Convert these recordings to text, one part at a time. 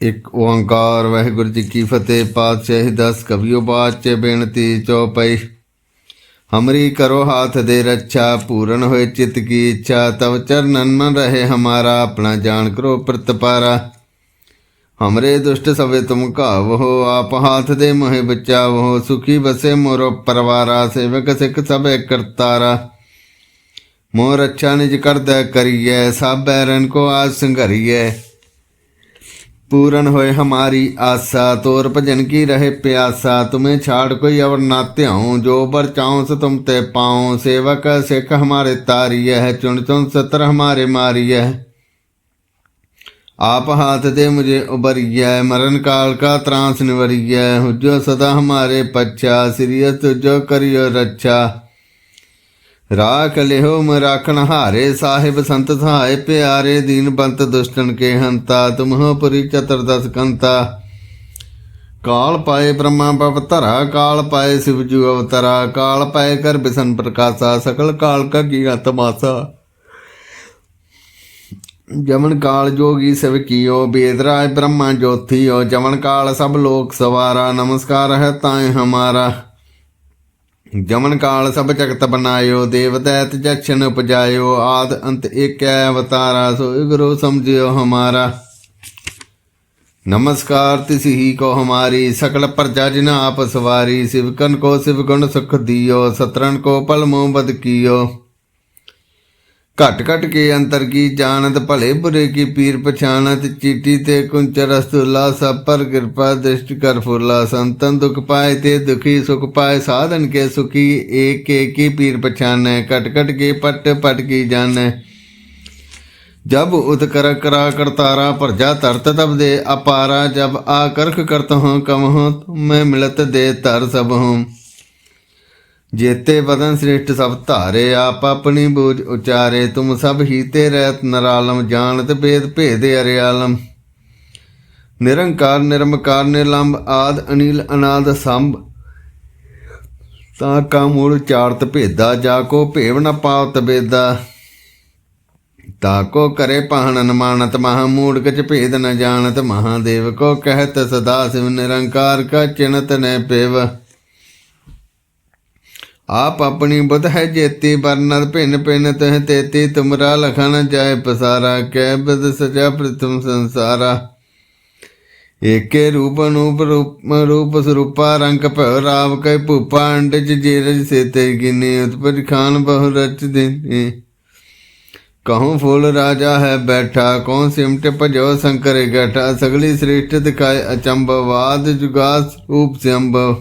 ਇਕ ਓੰਕਾਰ ਵਾਹਿਗੁਰੂ ਜੀ ਕੀ ਫਤਿਹ, ਪਾਤਸ਼ਾਹੀ ਦਸ ਕਵਿਓ ਬਾਚ ਬੇਨਤੀ ਚੌਪਈ। ਹਮਰੀ ਕਰੋ ਹਾਥ ਦੇ ਰੱਛਾ, ਪੂਰਨ ਹੋਏ ਚਿਤ ਕੀ ਇੱਛਾ, ਤਵ ਚਰਨਨ ਮਨ ਰਹੇ ਹਮਾਰਾ, ਆਪਣਾ ਜਾਣ ਕਰੋ ਪ੍ਰਤਪਾਰਾ ਹਮਰੇ ਦੁਸ਼ਟ ਸਵੇ ਤੁਮ ਘਾਵੋ ਆਪ ਹਾਥ ਦੇ ਮੋਹਿ ਬਚਾਵੋ, ਸੁਖੀ ਬਸੇ ਮੋਰੋ ਪਰਵਾਰਾ, ਸੇਵਕ ਸਿੱਖ ਸਭੇ ਕਰਤਾਰਾ। ਮੋਰ ਅੱਛਾ ਨਿਜ ਕਰਦਾ ਕਰੀਐ ਸਭ ਬੈਰਨ ਕੋ ਆਜ ਸੰਘਰੀਐ। पूरन होए हमारी आशा तोर भजन की रहे प्यासा तुम्हें छाड़ कोई और ना त्याऊं जो बर चाऊं से तुम ते पाऊं सेवक सिख हमारे तारिय है चुन चुन सतर हमारे मारिय है आप हाथ दे मुझे उबरिय मरण काल का त्रांस निवरिय हुजो सदा हमारे पच्छा सिरियस तुझो करियो रक्षा ਰਾਖ ਲਿਓ ਮਰਾਖਣ ਹਾਰੇ ਸਾਹਿਬ ਸੰਤ ਸਹਾਏ ਪਿਆਰੇ ਦੀਨ ਬੰਤ ਦੁਸ਼ਟਨ ਕੇ ਹੰਤਾ ਤੁਮਹ ਪਰੀ ਚਤਰ ਦਸ ਕੰਤਾ ਕਾਲ ਪਾਏ ਬ੍ਰਹਮਾ ਪਵਤਰਾ ਕਾਲ ਪਾਏ ਸਿਵਜੂ ਅਵਤਰਾ ਕਾਲ ਪਾਏ ਕਰ ਬਿਸਨ ਪ੍ਰਕਾਸ਼ਾ ਸਕਲ ਕਾਲ ਕਾ ਕੀ ਤਮਾਸਾ जमन काल जोगी सब कियो बेदराय ब्रह्मा ज्योति हो जमन काल सब लोक सवारा नमस्कार है ताय हमारा ਜਮਨ ਕਾਲ ਸਭ ਜਗਤ ਬਨਾਇਓ ਦੇਵ ਦੈਤ ਜਛਨ ਉਪਜਾਇਓ, ਆਦ ਅੰਤ ਏਕੈ ਅਵਤਾਰਾ ਸੋ ਗੁਰੂ ਸਮਝਿਓ ਹਮਾਰਾ। ਨਮਸਕਾਰ ਤਿਸ ਹੀ ਕੋ ਹਮਾਰੀ, ਸਕਲ ਪ੍ਰਜਾ ਜਿਨ ਆਪ ਸਵਾਰੀ ਸਿਵਕਨ ਕੋ ਸਿਵ ਗੁਣ ਸੁਖ ਦਿਓ ਸਤਰਨ ਕੋ ਪਲ ਮੋਹ ਬਦ ਕੀਓ। ਘਟ ਘਟ ਕੇ ਅੰਤਰ ਕੀ ਜਾਣਤ ਭਲੇ ਬੁਰੇ ਕੀ ਪੀਰ ਪਛਾਣਤ ਚੀਟੀ ਤੇ ਕੁੰਚਰ ਅਸਤੁਲਾ ਸਭ ਪਰ ਕਿਰਪਾ ਦ੍ਰਿਸ਼ਟ ਕਰ ਫੁਰਲਾ ਸੰਤਨ ਦੁਖ ਪਾਏ ਤੇ ਦੁਖੀ ਸੁਖ ਪਾਏ ਸਾਧਨ ਕੇ ਸੁਖੀ ਏਕ ਏਕ ਹੀ ਪੀਰ ਪਛਾਨੈ, ਘਟ ਘਟ ਕੇ ਪਟ ਪਟ ਕੀ ਜਾਣੈ। ਜਬ ਉਤਕਰ ਕਰਾ ਕਰਤਾਰਾ ਪਰਜਾ ਤਰਤ ਤਬ ਦੇ ਅਪਾਰਾ, ਜਬ ਆ ਕਰਖ ਕਰਤ ਹਾਂ ਕਮ ਹਾਂ ਮੈਂ ਮਿਲਤ ਦੇ ਤਰ ਸਭ ਹਾਂ ਜੇਤੇ ਬਦਨ ਸ੍ਰਿਸ਼ਟ ਸਭ ਧਾਰੇ, ਆਪ ਆਪਣੀ ਬੂਝ ਉਚਾਰੇ, ਤੁਮ ਸਭ ਹੀ ਤੇ ਰਹਿਤ ਨਰਾਲਮ, ਜਾਣਤ ਭੇਦ ਭੇਦ ਅਰਿਆਲਮ। ਨਿਰੰਕਾਰ, ਨਿਰਮਕਾਰ ਨਿਲੰਬ ਆਦ, ਅਨੀਲ, ਅਨਾਦ, ਸੰਭ। ਤਾ ਕਾ ਮੂਲ ਚਾਰਤ ਭੇਦਾ, ਜਾ ਕੋ ਭੇਵ ਨ ਪਾਵ ਬੇਦਾ। ਤਾ ਕੋ ਕਰੇ ਪਹਣ ਅਨਮਾਨਤ ਮਹਾ ਮੂੜ ਕਚ ਭੇਦ ਨ ਜਾਣਤ, ਮਹਾਦੇਵ ਕੋ ਕਹਿਤ ਸਦਾ ਸਿਵ ਨਿਰੰਕਾਰ ਕਾ ਚਿੰਤ ਨੈ ਪੇਵ। ਆਪ ਆਪਣੀ ਬੁਧ ਹੈ ਜੇਤੀ ਬਰਨਰ ਭਿੰਨ ਭਿੰਨ ਤਹ ਤੇਤੀ, ਤੁਮਰਾ ਲਖਨ ਜਾਏ ਪਸਾਰਾ ਕੈ ਬਦ ਸਜਾ ਪ੍ਰਥਮ ਸੰਸਾਰਾ। ਏਕੇ ਰੂਪ ਅਨੂਪ ਰੂਪ ਰੂਪ ਸਰੂਪਾ, ਰੰਗ ਭੈ ਰਾਵ ਕੈ ਭੂਪਾ, ਅੰਡਜ ਜੀਰਜ ਸੇਤੇ, ਗਿਨੀ ਉਤਪਰ ਖਾਨ ਬਹੁ ਰਚ ਦੇ ਕਹੂੰ ਫੂਲ ਰਾਜਾ ਹੈ ਬੈਠਾ ਕੌਣ ਸਿਮਟ ਭਜੋ ਸੰਕਰ ਗਠਾ, ਸਗਲੀ ਸ੍ਰਿਸ਼ਟ ਦਿਖਾਏ ਅਚੰਭਵਾਦ ਜੁਗਾਸ ਰੂਪ ਸੰਭਵ।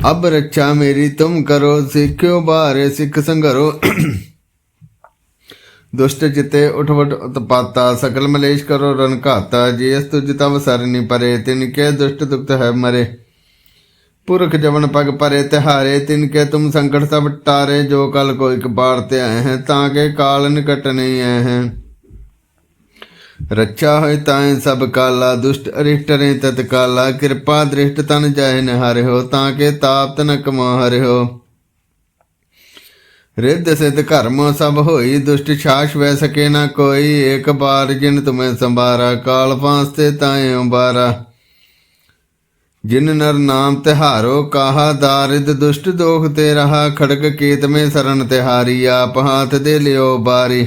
ਅਬ ਰੱਛਾ ਮੇਰੀ, ਤੁਮ ਕਰੋ ਸਿੱਖਿਓ ਬਾਰੇ ਸਿੱਖ ਸੰਘਰੋ ਦੁਸ਼ਟ ਜਿਤੇ ਉਠਵਟ ਉਤਪਾਤਾ, ਸਕਲ ਮਲੇਸ਼ ਕਰੋ ਰਨ ਘਾਤਾ। ਜੀਸ ਤੁਜ ਤਵ ਸਰਨੀ ਪਰੇ, ਤਿਨ ਕੇ ਦੁਸ਼ਟ ਦੁਖਤ ਹੈ ਮਰੇ। ਪੁਰਖ ਜਵਨ ਪਗ ਪਰੇ, ਤਿਹਾਰੇ, ਤਿਨ ਕੇ ਤੁਮ ਸੰਕਟ ਸਭ ਟਾਰੇ। ਜੋ ਕਲ ਕੋ ਇਕ ਬਾਰ ਤੇ ਆਏ ਹੈ, ਤਾਂ ਕੇ ਕਾਲ ਨਿਕਟ ਨਹੀਂ ਆਏ ਹੈ। ਰੱਛਾ ਹੋਇ ਤਾਏ ਸਭ ਕਾਲਾ, ਦੁਸ਼ਟ ਅਰਿਸ਼ਟ ਰੇ ਤਤ ਕਾਲਾ ਕਿਰਪਾ ਦ੍ਰਿਸ਼ਟ ਤਨ ਜਾਏ ਨ ਤਾਂ ਕੇ ਤਾਪ ਤਨ ਕਮੋ ਹਰਿਓ ਰਿੱਧ ਸਿਧ ਕਰਮ ਸਭ ਹੋਈ, ਦੁਸ਼ਟ ਛਾਸ਼ ਵੈ ਸਕੇ ਨਾ ਕੋਈ, ਏਕ ਬਾਰ ਜਿਨ ਤੁਮੇ ਸੰਭਾਰਾ, ਕਾਲ ਫਾਂਸ ਤੇ ਤਾਏ ਉਬਾਰਾ ਜਿਨ ਨਰ ਨਾਮ ਤਿਹਾਰੋ, ਕਾਹਾ ਦਾਰਿਦ ਦੁਸ਼ਟ ਦੋਖ ਤੇ ਰਹਾ, ਖੜਕ ਕੇਤ ਮੇ ਸਰਨ ਤਿਹਾਰੀ, ਆਪ ਹਾਥ ਦੇ ਲਿਓ ਬਾਰੀ।